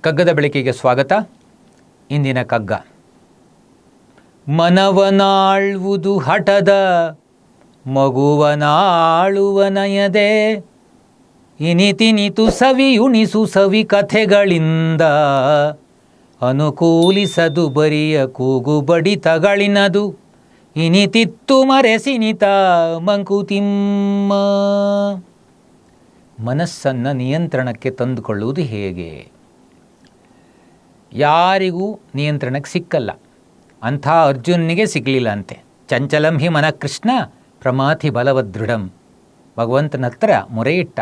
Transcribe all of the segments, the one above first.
ಕಗ್ಗದ ಬೆಳಕಿಗೆ ಸ್ವಾಗತ. ಇಂದಿನ ಕಗ್ಗ. ಮನವನಾಳುವುದು ಹಠದ ಮಗುವನಾಳುವ ನಯದೆ ಇನಿತಿನಿತು ಸವಿಯುಣಿಸು ಸವಿ ಕಥೆಗಳಿಂದ. ಅನುಕೂಲಿಸದು ಬರಿಯ ಕೂಗು ಬಡಿತಗಳಿನದು ಇನಿತಿತ್ತು ಮರೆಸಿನಿತ ಮಂಕುತಿಮ್ಮ ಮನಸ್ಸನ್ನು ನಿಯಂತ್ರಣಕ್ಕೆ ತಂದುಕೊಳ್ಳುವುದು ಹೇಗೆ? ಯಾರಿಗೂ ನಿಯಂತ್ರಣಕ್ಕೆ ಸಿಕ್ಕಲ್ಲ. ಅಂಥ ಅರ್ಜುನನಿಗೆ ಸಿಗಲಿಲ್ಲ ಅಂತೆ. ಚಂಚಲಂ ಹಿ ಮನ ಕೃಷ್ಣ, ಪ್ರಮಾಥಿ ಬಲವದೃಢಂ ಭಗವಂತನ ಹತ್ರ ಮೊರೆಯಿಟ್ಟ.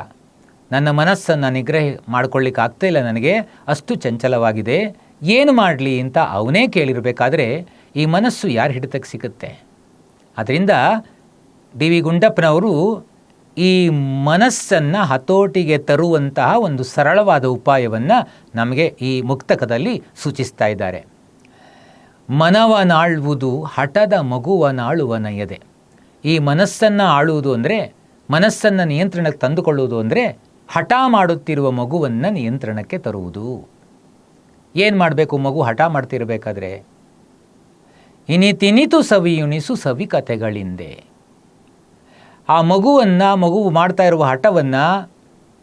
ನನ್ನ ಮನಸ್ಸನ್ನು ನಿಗ್ರಹ ಮಾಡ್ಕೊಳ್ಳಿಕ್ಕೆ ಆಗ್ತಾ ಇಲ್ಲ ನನಗೆ. ಅಷ್ಟು ಚಂಚಲವಾಗಿದೆ. ಏನು ಮಾಡಲಿ ಅಂತ ಅವನೇ ಕೇಳಿರಬೇಕಾದ್ರೆ ಈ ಮನಸ್ಸು ಯಾರು ಹಿಡಿತಕ್ಕೆ ಸಿಗುತ್ತೆ? ಅದರಿಂದ ಡಿ ವಿ ಗುಂಡಪ್ಪನವರು ಈ ಮನಸ್ಸನ್ನು ಹತೋಟಿಗೆ ತರುವಂತಹ ಒಂದು ಸರಳವಾದ ಉಪಾಯವನ್ನು ನಮಗೆ ಈ ಮುಕ್ತಕದಲ್ಲಿ ಸೂಚಿಸ್ತಾ ಇದ್ದಾರೆ. ಮನವನಾಳುವುದು ಹಠದ ಮಗುವನಾಳುವ ನಯದೆ. ಈ ಮನಸ್ಸನ್ನು ಆಳುವುದು ಅಂದರೆ ಮನಸ್ಸನ್ನು ನಿಯಂತ್ರಣಕ್ಕೆ ತಂದುಕೊಳ್ಳುವುದು ಅಂದರೆ ಹಠ ಮಾಡುತ್ತಿರುವ ಮಗುವನ್ನು ನಿಯಂತ್ರಣಕ್ಕೆ ತರುವುದು. ಏನು ಮಾಡಬೇಕು ಮಗು ಹಠ ಮಾಡ್ತಿರಬೇಕಾದ್ರೆ? ಇನಿತಿನಿತು ಸವಿಯುಣಿಸು ಸವಿ ಕಥೆಗಳಿಂದೆ. ಆ ಮಗುವನ್ನು, ಮಗು ಮಾಡ್ತಾ ಇರುವ ಹಠವನ್ನು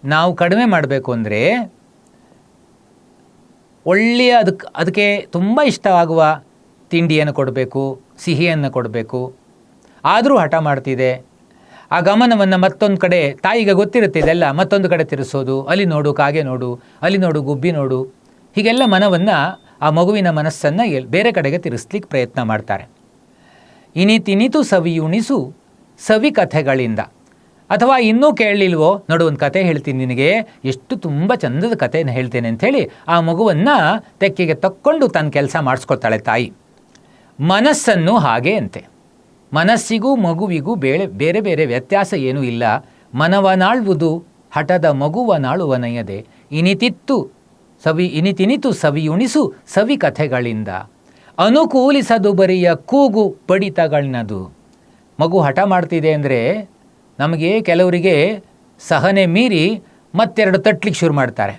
ನಾವು ಕಡಿಮೆ ಮಾಡಬೇಕು ಅಂದರೆ ಒಳ್ಳೆಯ ಅದಕ್ಕೆ ಅದಕ್ಕೆ ತುಂಬ ಇಷ್ಟವಾಗುವ ತಿಂಡಿಯನ್ನು ಕೊಡಬೇಕು, ಸಿಹಿಯನ್ನು ಕೊಡಬೇಕು. ಆದರೂ ಹಠ ಮಾಡ್ತಿದೆ. ಆ ಗಮನವನ್ನು ಮತ್ತೊಂದು ಕಡೆ, ತಾಯಿಗೆ ಗೊತ್ತಿರುತ್ತೆ ಇದೆಲ್ಲ, ಮತ್ತೊಂದು ಕಡೆ ತಿರುಸೋದು ಅಲ್ಲಿ ನೋಡು, ಕಾಗೆ ನೋಡು, ಅಲ್ಲಿ ನೋಡು, ಗುಬ್ಬಿ ನೋಡು. ಹೀಗೆಲ್ಲ ಮನವನ್ನು ಆ ಮಗುವಿನ ಮನಸ್ಸನ್ನು ಬೇರೆ ಕಡೆಗೆ ತಿರುಸ್ಲಿಕ್ಕೆ ಪ್ರಯತ್ನ ಮಾಡ್ತಾರೆ. ಇನಿತಿನಿತು ಸವಿಯುಣಿಸು. ಸವಿ ಕಥೆಗಳಿಂದ ಅಥವಾ ಇನ್ನೂ ಕೇಳಲಿಲ್ವೋ? ನೋಡು, ಒಂದು ಕತೆ ಹೇಳ್ತೀನಿ ನಿನಗೆ. ಎಷ್ಟು ತುಂಬ ಚಂದದ ಕಥೆನ ಹೇಳ್ತೇನೆ ಅಂಥೇಳಿ ಆ ಮಗುವನ್ನು ತೆಕ್ಕೆಗೆ ತಕ್ಕೊಂಡು ತನ್ನ ಕೆಲಸ ಮಾಡಿಸ್ಕೊಳ್ತಾಳೆ ತಾಯಿ. ಮನಸ್ಸನ್ನು ಹಾಗೆ ಅಂತೆ. ಮನಸ್ಸಿಗೂ ಮಗುವಿಗೂ ಬೇಳೆ, ಬೇರೆ ಬೇರೆ ವ್ಯತ್ಯಾಸ ಏನೂ ಇಲ್ಲ. ಮನವನಾಳ್ವುದು ಹಠದ ಮಗುವನಾಳುವ ನಯದೆ ಇನಿತಿತ್ತು ಸವಿ, ಇನಿತಿನಿತು ಸವಿಯುಣಿಸು ಸವಿ ಕಥೆಗಳಿಂದ ಅನುಕೂಲಿಸದು ಬರಿಯ ಕೂಗು ಬಡಿತಗಳನ್ನದು ಮಗು ಹಠ ಮಾಡ್ತಿದೆ ಅಂದರೆ ನಮಗೆ ಕೆಲವರಿಗೆ ಸಹನೆ ಮೀರಿ ಮತ್ತೆರಡು ತಟ್ಲಿಕ್ಕೆ ಶುರು ಮಾಡ್ತಾರೆ.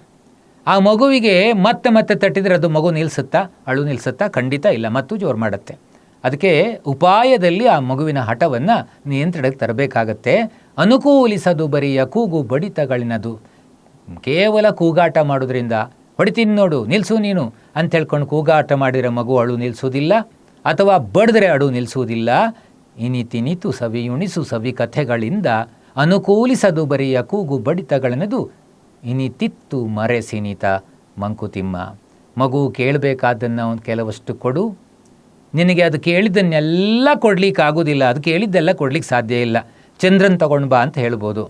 ಆ ಮಗುವಿಗೆ ಮತ್ತೆ ಮತ್ತೆ ತಟ್ಟಿದರೆ ಅದು ಮಗು ನಿಲ್ಲಿಸುತ್ತಾ ಅಳು ನಿಲ್ಲಿಸುತ್ತಾ ಖಂಡಿತ ಇಲ್ಲ, ಮತ್ತು ಜೋರು ಮಾಡುತ್ತೆ. ಅದಕ್ಕೆ ಉಪಾಯದಲ್ಲಿ ಆ ಮಗುವಿನ ಹಠವನ್ನು ನಿಯಂತ್ರಣಕ್ಕೆ ತರಬೇಕಾಗತ್ತೆ. ಅನುಕೂಲಿಸದು ಬರಿಯ ಕೂಗು ಬಡಿತಗಳಿನದು. ಕೇವಲ ಕೂಗಾಟ ಮಾಡೋದ್ರಿಂದ, ಹೊಡಿತೀನಿ ನೋಡು ನಿಲ್ಲಿಸು ನೀನು ಅಂತ ಹೇಳ್ಕೊಂಡು ಕೂಗಾಟ ಮಾಡಿದರೆ ಮಗು ಅಳು ನಿಲ್ಲಿಸೋದಿಲ್ಲ ಅಥವಾ ಬಡಿದ್ರೆ ಅಳು ನಿಲ್ಲಿಸುವುದಿಲ್ಲ ಇನಿತಿನಿತು ಸವಿಯುಣಿಸು ಸವಿ ಕಥೆಗಳಿಂದ ಅನುಕೂಲಿಸದು ಬರಿಯ ಕೂಗು ಬಡಿತಗಳನ್ನದು ಇನಿತಿತ್ತು ಮರೆಸಿನಿತ ಮಂಕುತಿಮ್ಮ. ಮಗು ಕೇಳಬೇಕಾದ್ದನ್ನು ಒಂದು ಕೆಲವಷ್ಟು ಕೊಡು. ನಿನಗೆ ಅದು ಕೇಳಿದ್ದನ್ನೆಲ್ಲ ಕೊಡ್ಲಿಕ್ಕೆ ಆಗೋದಿಲ್ಲ ಅದು ಕೇಳಿದ್ದೆಲ್ಲ ಕೊಡ್ಲಿಕ್ಕೆ ಸಾಧ್ಯ ಇಲ್ಲ. ಚಂದ್ರನ್ ತಗೊಂಡು ಬಾ ಅಂತ ಹೇಳ್ಬೋದು.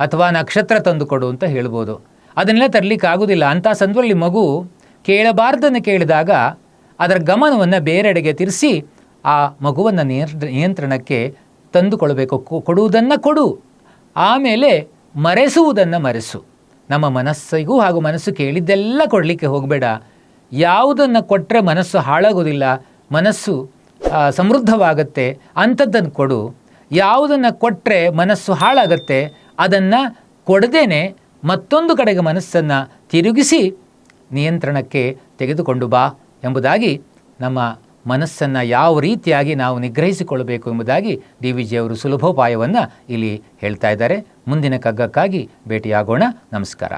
ಅಥವಾ ನಕ್ಷತ್ರ ತಂದು ಕೊಡು ಅಂತ ಹೇಳ್ಬೋದು. ಅದನ್ನೆಲ್ಲ ತರಲಿಕ್ಕೆ ಆಗೋದಿಲ್ಲ ಅಂಥ ಸಂದರ್ಭದಲ್ಲಿ ಮಗು ಕೇಳಬಾರ್ದನ್ನು ಕೇಳಿದಾಗ ಅದರ ಗಮನವನ್ನು ಬೇರೆಡೆಗೆ ತಿರ್ಸಿ ಆ ಮಗುವನ್ನು ನಿಯಂತ್ರ, ನಿಯಂತ್ರಣಕ್ಕೆ ತಂದುಕೊಳ್ಬೇಕು. ಕೊಡುವುದನ್ನು ಕೊಡು. ಆಮೇಲೆ ಮರೆಸುವುದನ್ನು ಮರೆಸು. ನಮ್ಮ ಮನಸ್ಸಿಗೂ ಹಾಗೂ ಮನಸ್ಸು ಕೇಳಿದ್ದೆಲ್ಲ ಕೊಡಲಿಕ್ಕೆ ಹೋಗಬೇಡ. ಯಾವುದನ್ನು ಕೊಟ್ಟರೆ ಮನಸ್ಸು ಹಾಳಾಗೋದಿಲ್ಲ, ಮನಸ್ಸು ಸಮೃದ್ಧವಾಗತ್ತೆ, ಅಂಥದ್ದನ್ನು ಕೊಡು. ಯಾವುದನ್ನು ಕೊಟ್ಟರೆ ಮನಸ್ಸು ಹಾಳಾಗತ್ತೆ, ಅದನ್ನು ಕೊಡದೇನೆ ಮತ್ತೊಂದು ಕಡೆಗೆ ಮನಸ್ಸನ್ನು ತಿರುಗಿಸಿ ನಿಯಂತ್ರಣಕ್ಕೆ ತೆಗೆದುಕೊಂಡು ಬಾ ಎಂಬುದಾಗಿ ನಮ್ಮ ಮನಸ್ಸನ್ನು ಯಾವ ರೀತಿಯಾಗಿ ನಾವು ನಿಗ್ರಹಿಸಿಕೊಳ್ಳಬೇಕು ಎಂಬುದಾಗಿ ಡಿ ವಿ ಜಿಯವರು ಸುಲಭೋಪಾಯವನ್ನು ಇಲ್ಲಿ ಹೇಳ್ತಾ ಇದ್ದಾರೆ. ಮುಂದಿನ ಕಗ್ಗಕ್ಕಾಗಿ ಭೇಟಿಯಾಗೋಣ. ನಮಸ್ಕಾರ.